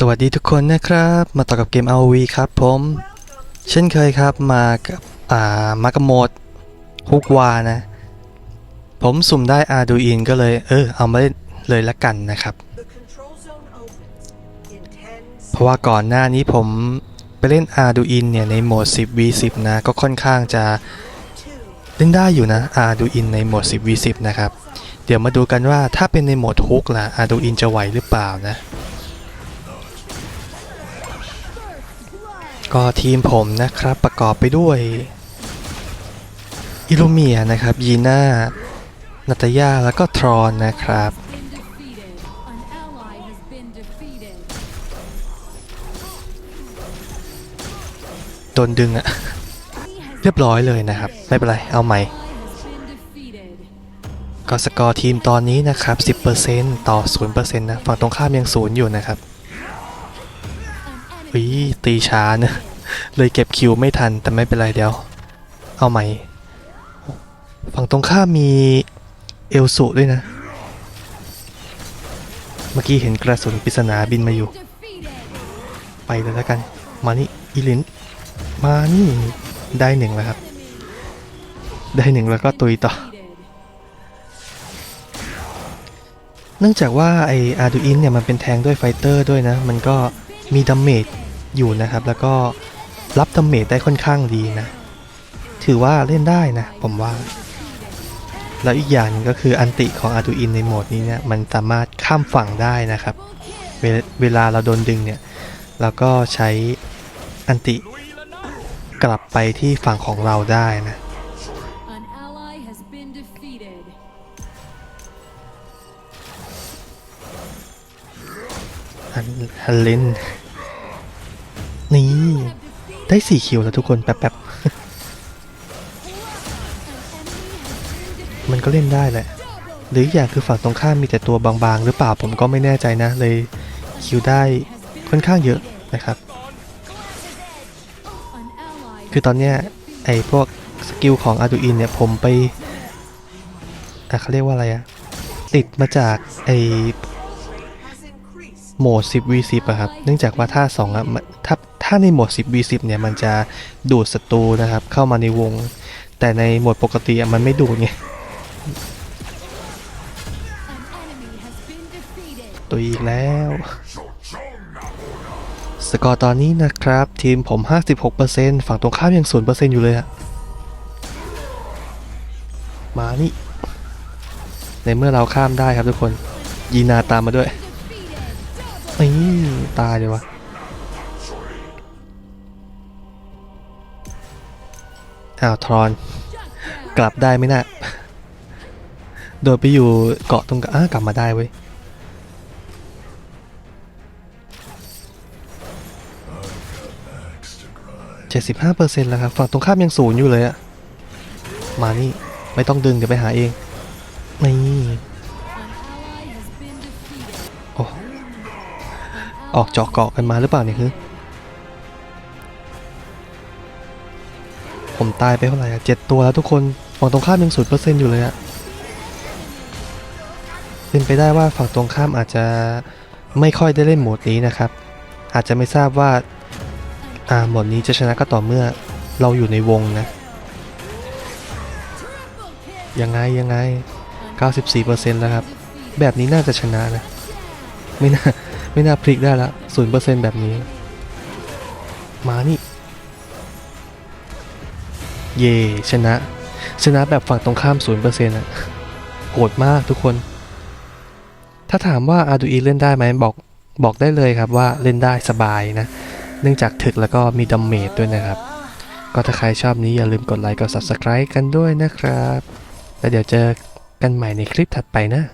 สวัสดีทุกคนนะครับ มาต่อกับเกม ROV ครับผม เช่นเคยครับมากับอ่ามากระโมดฮุกวานะ ผมสุ่มได้อาดูอินก็เลย เออ เอามาเล่นเลยละกันนะครับ เพราะว่าก่อนหน้านี้ผมไปเล่น Arduin เนี่ย ในโหมด 10v10 นะ ก็ค่อนข้างจะเล่นได้อยู่นะ Arduin ในโหมด 10v10 นะครับ เดี๋ยวมาดูกันว่าถ้าเป็นในโหมดฮุกล่ะ Arduin จะไหวหรือเปล่านะ ก็ทีมผมนะครับประกอบไปด้วยอิลูเมียนะครับยีน่านาตยาแล้วก็ทรอนนะครับ โดนดึงอะเรียบร้อยเลยนะครับ ไม่เป็นไร เอาใหม่ ก็สกอร์ทีมตอนนี้นะครับ 10%ต่อ 0%นะ ฝั่งตรงข้ามยังศูนย์อยู่นะครับ An อีตีช้าเนะเลยเก็บคิวไม่ทันแต่ไม่เป็นไรเดี๋ยว เอาใหม่ ฝั่งตรงข้ามมีเอลสุด้วยนะ เมื่อกี้เห็นกระสุนปริศนาบินมาอยู่ ไปเลยแล้วกัน มานี่อีลิน มานี่ ได้หนึ่งแล้วครับ ได้หนึ่งแล้วก็ตุยต่อ เนื่องจากว่าไออาร์ดูอินเนี่ยมันเป็นแทงด้วยไฟเตอร์ด้วยนะ มันก็ มีดัมเมจอยู่นะครับ แล้วก็รับดัมเมจได้ค่อนข้างดีนะ ถือว่าเล่นได้นะ ผมว่า แล้วอีกอย่างหนึงก็คืออันติของ Arduino ในโหมดนี้เนี่ยมันสามารถข้ามฝั่งได้นะครับเวเวลาเราโดนดึงเนี่ยเราก็ใช้อันติกลับไปที่ฝั่งของเราได้นะ ฮันเลนนี่ ได้สี่คิวแล้วทุกคน แป๊บๆ มันก็เล่นได้แหละ หรืออย่างคือฝั่งตรงข้ามมีแต่ตัวบางๆ หรือเปล่าผมก็ไม่แน่ใจนะ เลยคิวได้ค่อนข้างเยอะนะครับ คือตอนเนี้ยไอ้พวกสกิลของ Arduino เนี่ยผมไปอะเขาเรียกว่าอะไรอะติดมาจากไอ้ has increased. โหมด 10v10 อะครับ เนื่องจากว่าท่า2อะถ้าถ้าในโหมด 10v10 เนี่ย มันจะดูดศัตรูนะครับ เข้ามาในวง แต่ในโหมดปกติอะมันไม่ดูดไง ตัวอีกแล้ว สกอร์ตอนนี้นะครับ ทีมผม 56%ฝั่งตรงข้ามยัง 0%อยู่เลยอะมานี่ ในเมื่อเราข้ามได้ครับทุกคน ยีนาตามมาด้วย นี่ตายเลยวะอ้าวทรอนกลับได้ไหมนะ่ะโดดไปอยู่เกาะตรงกลางอ้ากลับมาได้เว้ยเจ็ดสิบห้าเปอร์เซ็นต์แล้วครับ ฝั่งตรงข้ามยังศูนย์อยู่เลยอะมานี่ ไม่ต้องดึง เดี๋ยวไปหาเอง นี่ ออกเจาะเกาะกันมาหรือเปล่าเนี่ยคือผมตายไปเท่าไหร่อะเจ็ดตัวแล้วทุกคนฝั่งตรงข้ามยังศูนย์เปอร์เซ็นต์อยู่เลยอะเป็นไปได้ว่าฝั่งตรงข้ามอาจจะไม่ค่อยได้เล่นโหมดนี้นะครับ อาจจะไม่ทราบว่าอ่าโหมดนี้จะชนะก็ต่อเมื่อเราอยู่ในวงนะ ยังไงยังไง 94%แล้วครับ แบบนี้น่าจะชนะนะ ไม่น่า ไม่น่าพลิกได้ละศูนย์เปอร์เซ็นต์แบบนี้ มานี่ เย่ชนะ ชนะแบบฝั่งตรงข้ามศูนย์เปอร์เซ็นต์อะโหดมากทุกคน ถ้าถามว่าอาดูอีเล่นได้ไหมบอกบอกได้เลยครับว่าเล่นได้สบายนะ เนื่องจากถึกแล้วก็มีดัมเมจด้วยนะครับ ก็ถ้าใครชอบนี้อย่าลืมกดไลค์กด Subscribe กันด้วยนะครับ แล้วเดี๋ยวเจอกันใหม่ในคลิปถัดไปนะ